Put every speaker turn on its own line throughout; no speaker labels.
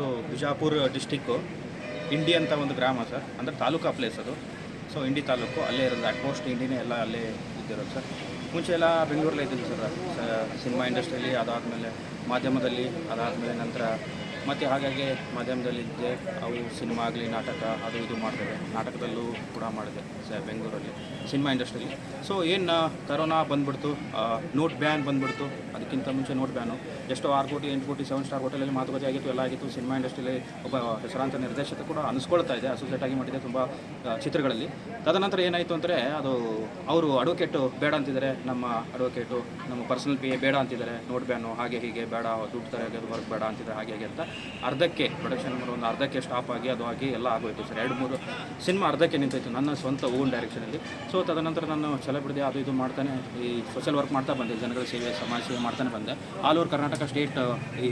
ಬಂದ್ಬಿಟ್ಟು ಬಿಜಾಪುರ್ ಡಿಸ್ಟಿಕ್ಕು, ಇಂಡಿ ಅಂತ ಒಂದು ಗ್ರಾಮ ಸರ್, ಅಂದರೆ ತಾಲೂಕಾ ಪ್ಲೇಸ್ ಅದು. ಸೊ, ಇಂಡಿ ತಾಲೂಕು, ಅಲ್ಲೇ ಇರೋದು ಅಟ್ಮೋಸ್ಟ್ ಇಂಡಿನೇ ಎಲ್ಲ ಅಲ್ಲೇ ಇದ್ದಿರೋದು ಸರ್. ಮುಂಚೆ ಎಲ್ಲ ಬೆಂಗಳೂರಲ್ಲೇ ಇದ್ದೀನಿ ಸರ್ ಸಿನಿಮಾ ಇಂಡಸ್ಟ್ರಿಯಲ್ಲಿ ಅದಾದಮೇಲೆ, ಮಾಧ್ಯಮದಲ್ಲಿ ಅದಾದಮೇಲೆ ನಂತರ ಮತ್ತು ಹಾಗಾಗಿ ಮಾಧ್ಯಮದಲ್ಲಿ ಇದ್ದೆ ಅವು ಸಿನಿಮಾ ಆಗಲಿ, ನಾಟಕ, ಅದು ಇದು ಮಾಡ್ತೇವೆ. ನಾಟಕದಲ್ಲೂ ಕೂಡ ಮಾಡಿದೆ, ಸ, ಬೆಂಗಳೂರಲ್ಲಿ, ಸಿನಿಮಾ ಇಂಡಸ್ಟ್ರಿಯಲ್ಲಿ. ಸೊ ಏನು ಕರೋನಾ ಬಂದ್ಬಿಡ್ತು ನೋಟ್ ಬ್ಯಾನ್ ಬಂದ್ಬಿಡ್ತು, ಅದಕ್ಕಿಂತ ಮುಂಚೆ ನೋಟ್ ಬ್ಯಾನು. ಎಷ್ಟು ಆರು ಕೋಟಿ, ಎಂಟು ಕೋಟಿ, ಸೆವೆನ್ ಸ್ಟಾರ್ ಹೋಟೆಲಲ್ಲಿ ಮಾತುಕತೆ ಆಗಿತ್ತು, ಎಲ್ಲ ಆಗಿತ್ತು. ಸಿನಿಮಾ ಇಂಡಸ್ಟ್ರಿಯಲ್ಲಿ ಒಬ್ಬ ಹೆಸರಾಂತ ನಿರ್ದೇಶಕ ಕೂಡ ಅನಿಸ್ಕೊಳ್ತಾ ಇದೆ, ಅಸೋಸಿಯೇಟ್ ಆಗಿ ಮಾಡಿದೆ ತುಂಬ ಚಿತ್ರಗಳಲ್ಲಿ. ತದನಂತರ ಏನಾಯಿತು ಅಂದರೆ, ಅದು ಅವರು ಅಡ್ವೊಕೇಟು ಬೇಡ ಅಂತಿದ್ದಾರೆ, ನಮ್ಮ ಅಡ್ವೊಕೇಟು, ನಮ್ಮ ಪರ್ಸನಲ್ ಪಿ ಬೇಡ ಅಂತಿದ್ದಾರೆ, ನೋಟ್ ಬ್ಯಾನು, ಹಾಗೆ ಹೀಗೆ ಬೇಡ, ದುಡ್ಡು ತರಗೆ ವರ್ಕ್ ಬೇಡ ಅಂತಿದ್ದಾರೆ, ಹಾಗೆ ಹಾಗೆ ಅಂತ. ಅರ್ಧಕ್ಕೆ ಪ್ರೊಡಕ್ಷನ್ ಒಂದು ಅರ್ಧಕ್ಕೆ ಸ್ಟಾಪ್ ಆಗಿ ಅದು ಆಗಿ ಎಲ್ಲ ಆಗೋಯ್ತು ಸರ್. ಎರಡು, ಮೂರು ಸಿನಿಮಾ ಅರ್ಧಕ್ಕೆ ನಿಂತೋಯ್ತು ನನ್ನ ಸ್ವಂತ ಓನ್ ಡೈರೆಕ್ಷನಲ್ಲಿ ಸೊ ತದನಂತರ ನಾನು ಛಲ ಬಿಡದೆ ಅದು ಇದು ಮಾಡ್ತಾನೆ, ಈ ಸೋಷಿಯಲ್ ವರ್ಕ್ ಮಾಡ್ತಾ ಬಂದೆ. ಜನಗಳ ಸೇವೆ, ಸಮಾಜ ಸೇವೆ ಮಾಡ್ತಾನೆ ಬಂದೆ. ಆಲ್ ಓವರ್ ಕರ್ನಾಟಕ ಸ್ಟೇಟ್ ಈ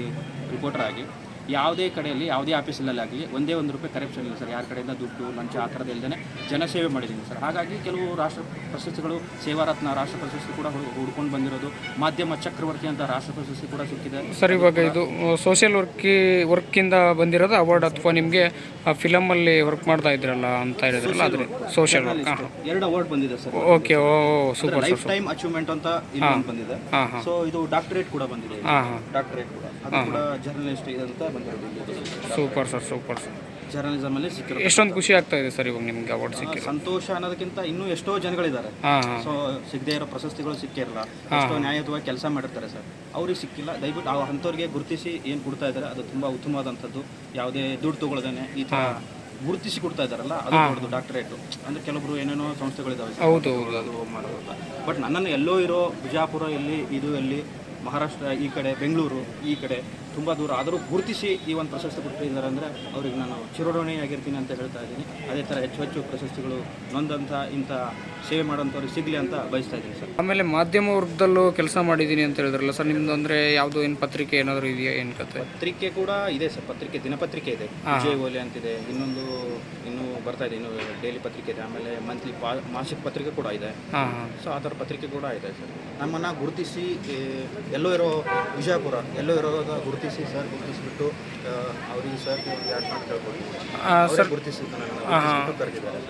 ರಿಪೋರ್ಟರ್ ಆಗಿ. ಯಾವುದೇ ಕಡೆಯಲ್ಲಿ, ಯಾವುದೇ ಆಫೀಸಲ್ಲಾಗಲಿ ಒಂದೇ ಒಂದು ರೂಪಾಯಿ ಕರೆಪ್ಷನ್ ಇಲ್ಲ ಸರ್. ಯಾರ ಕಡೆಯಿಂದ ದುಡ್ಡು, ಲಂಚ ಆ ಥರದ್ದು ಇಲ್ಲದೇ ಜನಸೇವೆ ಮಾಡಿದ್ದೀನಿ ಸರ್. ಹಾಗಾಗಿ ಕೆಲವು ರಾಷ್ಟ್ರ ಪ್ರಶಸ್ತಿಗಳು, ಸೇವಾರತ್ನ ರಾಷ್ಟ್ರ ಪ್ರಶಸ್ತಿ ಕೂಡ ಹುಡು- ಹುಡ್ಕೊಂಡು ಬಂದಿರೋದು. ಮಾಧ್ಯಮ ಚಕ್ರವರ್ತಿ ಅಂತ ರಾಷ್ಟ್ರ ಪ್ರಶಸ್ತಿ ಕೂಡ ಸಿಕ್ಕಿದೆ.
ಸರ್, ಇವಾಗ ಇದು ಸೋಷಿಯಲ್ ವರ್ಕಿ ವರ್ಕಿಂದ ಬಂದಿರೋದು ಅವಾರ್ಡ್ ಅಥವಾ ನಿಮಗೆ ಫಿಲಮಲ್ಲಿ ವರ್ಕ್ ಮಾಡ್ತಾ ಇದ್ರಲ್ಲ ಅಂತ ಹೇಳಿದ್ರಲ್ಲ ಅದ್ರ ಸೋಷಿಯಲ್ ವರ್ಕ್
ಎರಡು ಅವಾರ್ಡ್ ಬಂದಿದೆ sir
okay oh super
lifetime achievement ಅಂತ ಇಲ್ಲಿ ಬಂದಿದೆ.
ಹಾಂ ಹಾಂ.
ಸೊ ಇದು ಡಾಕ್ಟರೇಟ್ ಕೂಡ ಬಂದಿದೆ.
ಹಾಂ ಹಾಂ.
ಡಾಕ್ಟರೇಟ್ ಕೂಡ. ಅದು ಕೂಡ ಜರ್ನಲಿಸ್ಟ್ ಅಂತ ಬಂದಿರೋದು.
Super sir super sir
journalism ಅಲ್ಲಿ ಸಿಕ್ಕಿರೋದು.
ಎಷ್ಟೊಂದು ಖುಷಿ ಆಗ್ತಾ ಇದೆ ಸರ್ ಇವಾಗ ನಿಮ್ಗೆ ಅವಾರ್ಡ್ ಸಿಕ್ಕಿ
ಸಂತೋಷ ಅನ್ನೋದಕ್ಕಿಂತ ಇನ್ನೂ ಎಷ್ಟೋ ಜನಗಳಿದ್ದಾರೆ. ಸೊ ಸಿಗದೇ ಇರೋ ಪ್ರಶಸ್ತಿಗಳು ಸಿಕ್ಕಿರಲ್ಲ ಎಷ್ಟೋ ನ್ಯಾಯಯುತವಾಗಿ ಕೆಲಸ ಮಾಡಿರ್ತಾರೆ ಸರ್. ಅವ್ರಿಗೆ ಸಿಕ್ಕಿಲ್ಲ. ದಯವಿಟ್ಟು ಆ ಅಂಥವ್ರಿಗೆ ಗುರುತಿಸಿ ಏನು ಕೊಡ್ತಾ ಇದ್ದಾರೆ ಅದು ತುಂಬ ಉತ್ತಮವಾದಂಥದ್ದು. ಯಾವುದೇ ದುಡ್ಡು ತಗೊಳ್ದೇನೆ ಈ ಥರ ಗುರುತಿಸಿ ಕೊಡ್ತಾ ಇದ್ದಾರಲ್ಲ ಅದು ದೊಡ್ಡದು ಡಾಕ್ಟರೇಟು ಅಂದರೆ ಕೆಲವೊಬ್ಬರು ಏನೇನೋ ಸಂಸ್ಥೆಗಳಿದಾವೆ
ಹೌದು
ಮಾಡೋದು ಬಟ್ ನನ್ನನ್ನು ಎಲ್ಲೋ ಇರೋ ಬಿಜಾಪುರ ಇಲ್ಲಿ ಇದು ಅಲ್ಲಿ ಮಹಾರಾಷ್ಟ್ರ ಈ ಕಡೆ ಬೆಂಗಳೂರು ಈ ಕಡೆ ತುಂಬ ದೂರ. ಆದರೂ ಗುರುತಿಸಿ ಈ ಒಂದು ಪ್ರಶಸ್ತಿ ಕೊಟ್ಟಿದ್ದಾರೆ ಅಂದರೆ ಅವ್ರಿಗೆ ನಾನು ಚಿರಋಣಿಯಾಗಿರ್ತೀನಿ ಅಂತ ಹೇಳ್ತಾ ಇದ್ದೀನಿ. ಅದೇ ಥರ ಹೆಚ್ಚು ಹೆಚ್ಚು ಪ್ರಶಸ್ತಿಗಳು ನೊಂದಂಥ ಇಂಥ ಸೇವೆ ಮಾಡೋಂಥವ್ರಿಗೆ ಸಿಗಲಿ ಅಂತ ಬಯಸ್ತಾ ಇದ್ದೀನಿ ಸರ್.
ಆಮೇಲೆ ಮಾಧ್ಯಮ ವರ್ಗದಲ್ಲೂ ಕೆಲಸ ಮಾಡಿದ್ದೀನಿ ಅಂತ ಹೇಳಿದ್ರಲ್ಲ ಸರ್ ನಿಮ್ಮದು ಅಂದರೆ ಯಾವುದು ಏನು ಪತ್ರಿಕೆ ಏನಾದರೂ ಇದೆಯಾ ಏನು ಕತೆ
ಪತ್ರಿಕೆ ಕೂಡ ಇದೆ ಸರ್ ಪತ್ರಿಕೆ ದಿನಪತ್ರಿಕೆ ಇದೆ. ವಿಜಯ್ ಓಲೆ ಅಂತಿದೆ ಇನ್ನೊಂದು ಇನ್ನೂ ಬರ್ತಾ ಇದೆ ಇನ್ನು ಡೈಲಿ ಪತ್ರಿಕೆ ಇದೆ. ಆಮೇಲೆ ಮಂತ್ಲಿ ಪಾ ಮಾಸಿಕ ಪತ್ರಿಕೆ ಕೂಡ ಇದೆ. ಸೊ ಆ ಥರ ಪತ್ರಿಕೆ ಕೂಡ ಇದೆ ಸರ್. ನಮ್ಮನ್ನು ಗುರುತಿಸಿ ಎಲ್ಲೋ ಇರೋ ವಿಜಯಪುರ ಎಲ್ಲೋ ಇರೋ ಗುರುತಿಸಿ ಸರ್ ಗುರುತಿಸ್ಬಿಟ್ಟು ಅವರಿಗೆ ಸರ್ ಎರಡು ಮಾತು
ಸರ್
ಕರೆದಿದ್ದಾರೆ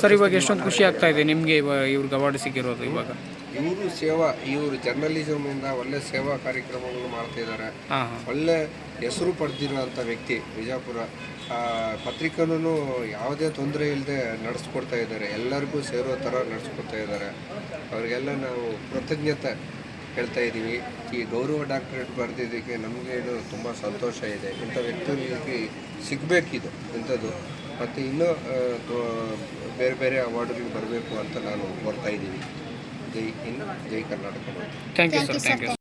ಸರ್.
ಇವಾಗ ಎಷ್ಟೊಂದು ಖುಷಿ ಆಗ್ತಾ ಇದೆ ನಿಮಗೆ ಇವಾಗ ಇವ್ರಿಗೆ ಅವಾರ್ಡ್ ಸಿಕ್ಕಿರೋದು ಇವಾಗ?
ಇವರು ಸೇವಾ ಇವರು ಜರ್ನಲಿಸಮ್ ಇಂದ ಒಳ್ಳೆ ಸೇವಾ ಕಾರ್ಯಕ್ರಮಗಳು ಮಾಡ್ತಾ ಇದ್ದಾರೆ. ಒಳ್ಳೆ ಹೆಸರು ಪಡೆದಿರುವಂತ ವ್ಯಕ್ತಿ ವಿಜಯಪುರ ಪತ್ರಿಕೆನೂ ಯಾವುದೇ ತೊಂದರೆ ಇಲ್ಲದೆ ನಡೆಸ್ಕೊಡ್ತಾ ಇದ್ದಾರೆ. ಎಲ್ಲರಿಗೂ ಸೇರೋ ಥರ ನಡೆಸ್ಕೊಡ್ತಾ ಇದ್ದಾರೆ. ಅವರಿಗೆಲ್ಲ ನಾವು ಕೃತಜ್ಞತೆ ಹೇಳ್ತಾ ಇದ್ದೀವಿ. ಈ ಗೌರವ ಡಾಕ್ಟರೇಟ್ ಬರೆದಿದ್ದಕ್ಕೆ ನಮಗೆ ಇದು ತುಂಬ ಸಂತೋಷ ಇದೆ. ಇಂಥ ವ್ಯಕ್ತಿಗಳಿಗೆ ಸಿಗಬೇಕಿದು ಇಂಥದ್ದು. ಮತ್ತು ಇನ್ನೂ ಬೇರೆ ಬೇರೆ ಅವಾರ್ಡ್ಗಳಿಗೆ ಬರಬೇಕು ಅಂತ ನಾನು ಕೋರ್ತಾ ಇದ್ದೀನಿ ಜೈ ಹಿಂದ್ ಜೈ Karnataka
thank you sir thank you